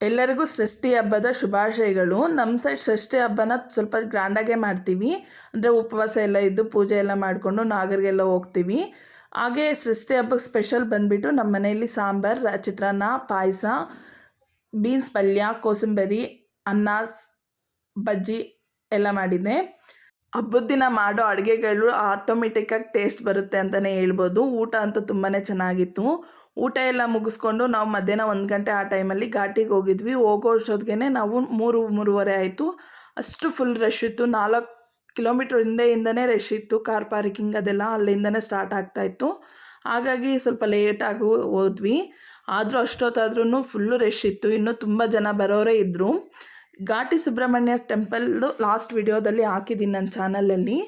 ಎಲ್ಲರಿಗೂ ಷಷ್ಠಿ ಹಬ್ಬದ ಶುಭಾಶಯಗಳು. ನಮ್ಮ ಸೈಡ್ ಷಷ್ಠಿ ಹಬ್ಬನ ಸ್ವಲ್ಪ ಗ್ರ್ಯಾಂಡಾಗೆ ಮಾಡ್ತೀವಿ. ಅಂದರೆ ಉಪವಾಸ ಎಲ್ಲ ಇದ್ದು ಪೂಜೆ ಎಲ್ಲ ಮಾಡಿಕೊಂಡು ನಾಗರಿಗೆಲ್ಲ ಹೋಗ್ತೀವಿ. ಹಾಗೆ ಷಷ್ಠಿ ಹಬ್ಬಕ್ಕೆ ಸ್ಪೆಷಲ್ ಬಂದುಬಿಟ್ಟು ನಮ್ಮ ಮನೆಯಲ್ಲಿ ಸಾಂಬಾರು ಚಿತ್ರಾನ್ನ, ಪಾಯಸ ಬೀನ್ಸ್ ಪಲ್ಯ, ಕೋಸಂಬರಿ, ಅನ್ನ, ಬಜ್ಜಿ ಎಲ್ಲ ಮಾಡಿದ್ದೆ. ಹಬ್ಬದ ದಿನ ಮಾಡೋ ಅಡುಗೆಗಳು ಆಟೋಮೆಟಿಕ್ಕಾಗಿ ಟೇಸ್ಟ್ ಬರುತ್ತೆ ಅಂತಲೇ ಹೇಳ್ಬೋದು. ಊಟ ಅಂತೂ ತುಂಬಾ ಚೆನ್ನಾಗಿತ್ತು. ಊಟ ಎಲ್ಲ ಮುಗಿಸ್ಕೊಂಡು ನಾವು ಮಧ್ಯಾಹ್ನ ಒಂದು ಗಂಟೆ ಆ ಟೈಮಲ್ಲಿ ಘಾಟಿಗೆ ಹೋಗಿದ್ವಿ. ಹೋಗೋ ಅಷ್ಟೊತ್ತಿಗೆ ನಾವು ಮೂರು, ಮೂರುವರೆ ಆಯಿತು. ಅಷ್ಟು ಫುಲ್ ರಶ್ ಇತ್ತು. ನಾಲ್ಕು ಕಿಲೋಮೀಟ್ರ್ ಹಿಂದೆಯಿಂದನೇ ರಶ್ ಇತ್ತು. ಕಾರ್ ಪಾರ್ಕಿಂಗ್ ಅದೆಲ್ಲ ಅಲ್ಲಿಂದನೇ ಸ್ಟಾರ್ಟ್ ಆಗ್ತಾಯಿತ್ತು ಹಾಗಾಗಿ ಸ್ವಲ್ಪ ಲೇಟಾಗಿ ಹೋದ್ವಿ. ಆದರೂ ಅಷ್ಟೊತ್ತಾದ್ರೂ ಫುಲ್ಲು ರಶ್ ಇತ್ತು. ಇನ್ನೂ ತುಂಬ ಜನ ಬರೋರೇ ಇದ್ದರು ಘಾಟಿ ಸುಬ್ರಹ್ಮಣ್ಯ ಟೆಂಪಲ್ದು ಲಾಸ್ಟ್ ವಿಡಿಯೋದಲ್ಲಿ ಹಾಕಿದ್ದೀನಿ ನನ್ನ ಚಾನಲಲ್ಲಿ.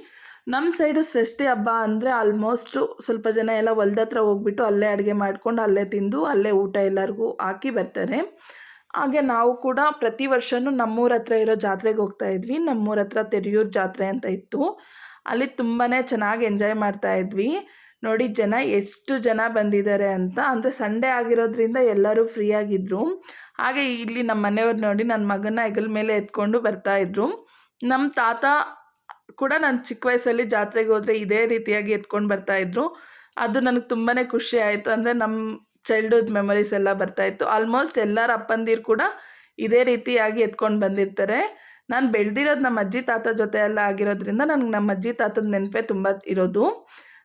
ನಮ್ಮ ಸೈಡು ಸೃಷ್ಟಿ ಹಬ್ಬ ಅಂದರೆ ಆಲ್ಮೋಸ್ಟು ಸ್ವಲ್ಪ ಜನ ಎಲ್ಲ ಹೊಲ್ದ ಹತ್ರ ಹೋಗ್ಬಿಟ್ಟು ಅಲ್ಲೇ ಅಡುಗೆ ಮಾಡ್ಕೊಂಡು ಅಲ್ಲೇ ತಿಂದು, ಅಲ್ಲೇ ಊಟ ಎಲ್ಲರಿಗೂ ಹಾಕಿ ಬರ್ತಾರೆ. ಹಾಗೆ ನಾವು ಕೂಡ ಪ್ರತಿ ವರ್ಷವೂ ನಮ್ಮೂರ ಹತ್ರ ಇರೋ ಜಾತ್ರೆಗೆ ಹೋಗ್ತಾ ಇದ್ವಿ. ನಮ್ಮೂರ ಹತ್ರ ತೆರೆಯೂರು ಜಾತ್ರೆ ಅಂತ ಇತ್ತು. ಅಲ್ಲಿ ತುಂಬಾ ಚೆನ್ನಾಗಿ ಎಂಜಾಯ್ ಮಾಡ್ತಾ ಇದ್ವಿ. ನೋಡಿ ಜನ ಎಷ್ಟು ಜನ ಬಂದಿದ್ದಾರೆ ಅಂತ. ಅಂದರೆ ಸಂಡೇ ಆಗಿರೋದ್ರಿಂದ ಎಲ್ಲರೂ ಫ್ರೀಯಾಗಿದ್ದರು ಹಾಗೆ ಇಲ್ಲಿ ನಮ್ಮ ಮನೆಯವ್ರು ನೋಡಿ ನನ್ನ ಮಗನ ಹೆಗಲ ಮೇಲೆ ಎತ್ಕೊಂಡು ಬರ್ತಾಯಿದ್ರು ನಮ್ಮ ತಾತ ಕೂಡ ನಾನು ಚಿಕ್ಕ ವಯಸ್ಸಲ್ಲಿ ಜಾತ್ರೆಗೆ ಹೋದರೆ ಇದೇ ರೀತಿಯಾಗಿ ಎತ್ಕೊಂಡು ಬರ್ತಾಯಿದ್ರು ಅದು ನನಗೆ ತುಂಬಾ ಖುಷಿ ಆಯಿತು. ಅಂದರೆ ನಮ್ಮ ಚೈಲ್ಡ್ಹುಡ್ ಮೆಮೊರೀಸ್ ಎಲ್ಲ ಬರ್ತಾಯಿತ್ತು ಆಲ್ಮೋಸ್ಟ್ ಎಲ್ಲರ ಅಪ್ಪಂದಿರು ಕೂಡ ಇದೇ ರೀತಿಯಾಗಿ ಎತ್ಕೊಂಡು ಬಂದಿರ್ತಾರೆ. ನಾನು ಬೆಳೆದಿರೋದು ನಮ್ಮ ಅಜ್ಜಿ ತಾತ ಜೊತೆ ಎಲ್ಲ ಆಗಿರೋದ್ರಿಂದ ನನಗೆ ನಮ್ಮ ಅಜ್ಜಿ ತಾತದ ನೆನಪೇ ತುಂಬ ಇರೋದು.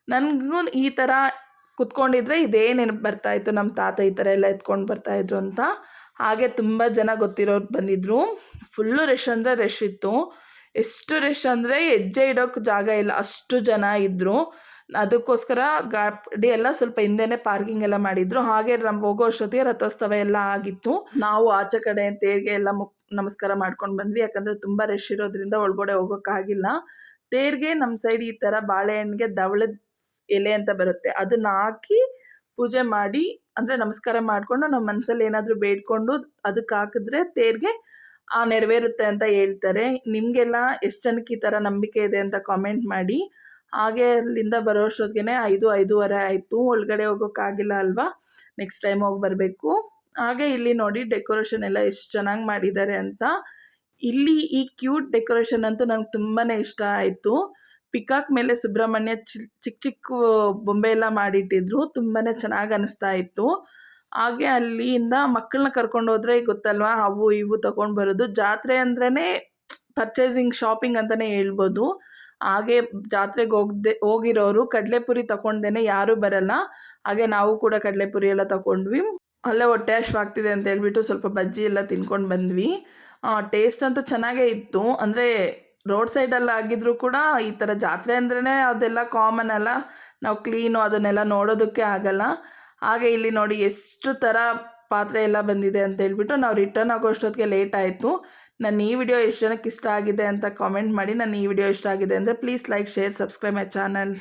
ನನಗೂ ಈ ಥರ ಕುತ್ಕೊಂಡಿದ್ರೆ ಇದೇ ನೆನಪು ಬರ್ತಾಯಿತ್ತು ನಮ್ಮ ತಾತ ಈ ಥರ ಎಲ್ಲ ಎತ್ಕೊಂಡು ಬರ್ತಾಯಿದ್ರು ಅಂತ. ಹಾಗೆ ತುಂಬ ಜನ ಗೊತ್ತಿರೋರು ಬಂದಿದ್ದರು ಫುಲ್ಲು ರಶ್ ಅಂದರೆ ರಶ್ ಇತ್ತು. ಎಷ್ಟು ರಶ್ ಅಂದರೆ ಹೆಜ್ಜೆ ಇಡೋಕ್ಕೆ ಜಾಗ ಇಲ್ಲ. ಅಷ್ಟು ಜನ ಇದ್ದರು ಅದಕ್ಕೋಸ್ಕರ ಗಾಡಿ ಎಲ್ಲ ಸ್ವಲ್ಪ ಹಿಂದೆನೇ ಪಾರ್ಕಿಂಗ್ ಎಲ್ಲ ಮಾಡಿದ್ರು. ಹಾಗೆ ನಮ್ಮ ಹೋಗೋ ಅಷ್ಟೊತ್ತಿಗೆ ರಥೋತ್ಸವ ಎಲ್ಲ ಆಗಿತ್ತು. ನಾವು ಆಚೆ ಕಡೆ ತೇರಿಗೆ ಎಲ್ಲ ಮುಕ್ ನಮಸ್ಕಾರ ಮಾಡ್ಕೊಂಡು ಬಂದ್ವಿ. ಯಾಕಂದರೆ ತುಂಬ ರಶ್ ಇರೋದ್ರಿಂದ ಒಳಗಡೆ ಹೋಗೋಕ್ಕಾಗಿಲ್ಲ. ತೇರಿಗೆ ನಮ್ಮ ಸೈಡ್ ಈ ಥರ ಬಾಳೆಹಣ್ಣಿಗೆ ದವಳದ ಎಲೆ ಅಂತ ಬರುತ್ತೆ. ಅದನ್ನ ಹಾಕಿ ಪೂಜೆ ಮಾಡಿ, ಅಂದರೆ ನಮಸ್ಕಾರ ಮಾಡಿಕೊಂಡು ನಮ್ಮ ಮನಸ್ಸಲ್ಲಿ ಏನಾದರೂ ಬೇಡ್ಕೊಂಡು ಅದಕ್ಕೆ ಹಾಕಿದ್ರೆ ತೇರಿಗೆ ಆ ನೆರವೇರುತ್ತೆ ಅಂತ ಹೇಳ್ತಾರೆ. ನಿಮಗೆಲ್ಲ ಎಷ್ಟು ಜನಕ್ಕೆ ಈ ಥರ ನಂಬಿಕೆ ಇದೆ ಅಂತ ಕಾಮೆಂಟ್ ಮಾಡಿ. ಹಾಗೆ ಅಲ್ಲಿಂದ ಬರೋ ಅಷ್ಟೊತ್ತಿಗೆ ಐದು, ಐದೂವರೆ ಆಯಿತು. ಒಳಗಡೆ ಹೋಗೋಕ್ಕಾಗಿಲ್ಲ ಅಲ್ವಾ? ನೆಕ್ಸ್ಟ್ ಟೈಮ್ ಹೋಗಿ ಬರಬೇಕು. ಹಾಗೆ ಇಲ್ಲಿ ನೋಡಿ ಡೆಕೋರೇಷನ್ ಎಲ್ಲ ಎಷ್ಟು ಚೆನ್ನಾಗಿ ಮಾಡಿದ್ದಾರೆ ಅಂತ. ಇಲ್ಲಿ ಈ ಕ್ಯೂಟ್ ಡೆಕೋರೇಷನ್ ಅಂತೂ ನನಗೆ ತುಂಬಾ ಇಷ್ಟ ಆಯಿತು. ಪಿಕಾಕ್ ಮೇಲೆ ಸುಬ್ರಹ್ಮಣ್ಯ ಚಿಕ್ಕ ಚಿಕ್ಕ ಬೊಂಬೆ ಎಲ್ಲ ಮಾಡಿಟ್ಟಿದ್ರು. ತುಂಬಾ ಚೆನ್ನಾಗಿ ಅನಿಸ್ತಾ ಇತ್ತು. ಹಾಗೆ ಅಲ್ಲಿಂದ ಮಕ್ಕಳನ್ನ ಕರ್ಕೊಂಡು ಹೋದ್ರೆ ಗೊತ್ತಲ್ವಾ, ಅವು ಇವು ತಗೊಂಡು ಬರೋದು. ಜಾತ್ರೆ ಅಂದ್ರೇ ಪರ್ಚೇಸಿಂಗ್ ಶಾಪಿಂಗ್ ಅಂತಲೇ ಹೇಳ್ಬೋದು. ಹಾಗೆ ಜಾತ್ರೆಗೆ ಹೋಗದೆ, ಹೋಗಿರೋರು ಕಡಲೆಪುರಿ ತಗೊಂಡೇ ಯಾರೂ ಬರಲ್ಲ. ಹಾಗೆ ನಾವು ಕೂಡ ಕಡಲೆಪುರಿ ಎಲ್ಲ ತಗೊಂಡ್ವಿ ಅಲ್ಲೇ ಹೊಟ್ಟೆ ಹಶ್ವಾಗ್ತಿದೆ ಅಂತ ಹೇಳ್ಬಿಟ್ಟು ಸ್ವಲ್ಪ ಬಜ್ಜಿ ಎಲ್ಲ ತಿನ್ಕೊಂಡು ಬಂದ್ವಿ. ಟೇಸ್ಟ್ ಅಂತೂ ಚೆನ್ನಾಗೇ ಇತ್ತು. ಅಂದರೆ ರೋಡ್ ಸೈಡಲ್ಲಿ ಆಗಿದ್ರೂ ಕೂಡ ಈ ಥರ ಜಾತ್ರೆ ಅಂದ್ರೇ ಅದೆಲ್ಲ ಕಾಮನ್ ಅಲ್ಲ. ನಾವು ಕ್ಲೀನು ಅದನ್ನೆಲ್ಲ ನೋಡೋದಕ್ಕೆ ಆಗಲ್ಲ. ಹಾಗೆ ಇಲ್ಲಿ ನೋಡಿ ಎಷ್ಟು ಥರ ಪಾತ್ರೆ ಎಲ್ಲ ಬಂದಿದೆ ಅಂತ ಹೇಳ್ಬಿಟ್ಟು ನಾವು ರಿಟರ್ನ್ ಆಗೋ ಅಷ್ಟೊತ್ತಿಗೆ ಲೇಟ್ ಆಯಿತು. ನನ್ನ ಈ ವಿಡಿಯೋ ಎಷ್ಟು ಜನಕ್ಕೆ ಇಷ್ಟ ಆಗಿದೆ ಅಂತ ಕಾಮೆಂಟ್ ಮಾಡಿ. ನನ್ನ ಈ ವಿಡಿಯೋ ಇಷ್ಟ ಆಗಿದೆ ಅಂದರೆ please like share subscribe my channel